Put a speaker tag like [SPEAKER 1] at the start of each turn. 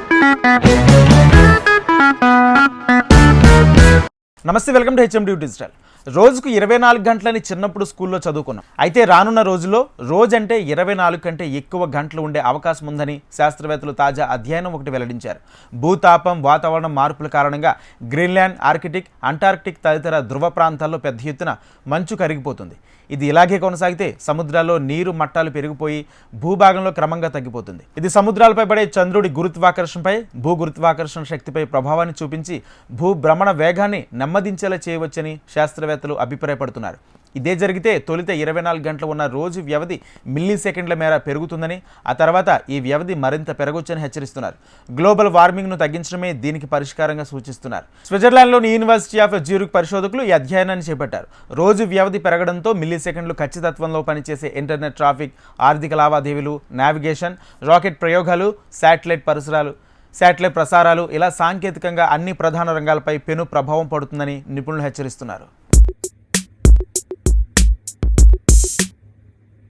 [SPEAKER 1] Thank you. నమస్తే welcome to HMD digital. రోజుకు ఇరవై నాలుగు గంటలని చిన్నప్పుడు స్కూల్లో చదువుకున్నాం. అయితే రానున్న రోజుల్లో రోజంటే ఇరవై నాలుగు కంటే ఎక్కువ గంటలు ఉండే అవకాశం ఉందని శాస్త్రవేత్తలు తాజా అధ్యయనం ఒకటి వెల్లడించారు. భూతాపం వాతావరణ మార్పుల కారణంగా గ్రీన్లాండ్ ఆర్కిటిక్ అంటార్కిటిక్ తదితర ధృవ ప్రాంతాల్లో పెద్ద ఎత్తున మంచు కరిగిపోతుంది. ఇది ఇలాగే కొనసాగితే సముద్రాల్లో నీరు మట్టాలు పెరిగిపోయి భూభాగంలో క్రమంగా తగ్గిపోతుంది. ఇది సముద్రాలపై పడే చంద్రుడి గురుత్వాకర్షణపై భూ గురుత్వాకర్షణ శక్తిపై ప్రభావాన్ని చూపించి భూభ్రమణ వేగాన్ని నెమ్మది నెమ్మదించేలా చేయవచ్చని శాస్త్రవేత్తలు అభిప్రాయపడుతున్నారు. ఇదే జరిగితే తొలిత ఇరవై నాలుగు గంటలు ఉన్న రోజు వ్యవధి మిల్లీ సెకండ్ల మేర పెరుగుతుందని ఆ తర్వాత ఈ వ్యవధి మరింత పెరగొచ్చని హెచ్చరిస్తున్నారు. గ్లోబల్ వార్మింగ్ను తగ్గించడమే దీనికి పరిష్కారంగా సూచిస్తున్నారు. స్విట్జర్లాండ్లోని యూనివర్సిటీ ఆఫ్ జ్యూరిక్ పరిశోధకులు ఈ అధ్యయనాన్ని చేపట్టారు. రోజు వ్యవధి పెరగడంతో మిల్లీ సెకండ్లు ఖచ్చితత్వంలో పనిచేసే ఇంటర్నెట్ ట్రాఫిక్ ఆర్థిక లావాదేవీలు నావిగేషన్ రాకెట్ ప్రయోగాలు శాటిలైట్ పరిసరాలు శాటిలైట్ ప్రసారాలు ఇలా సాంకేతికంగా అన్ని ప్రధాన రంగాలపై పెను ప్రభావం పడుతుందని నిపుణులు హెచ్చరిస్తున్నారు.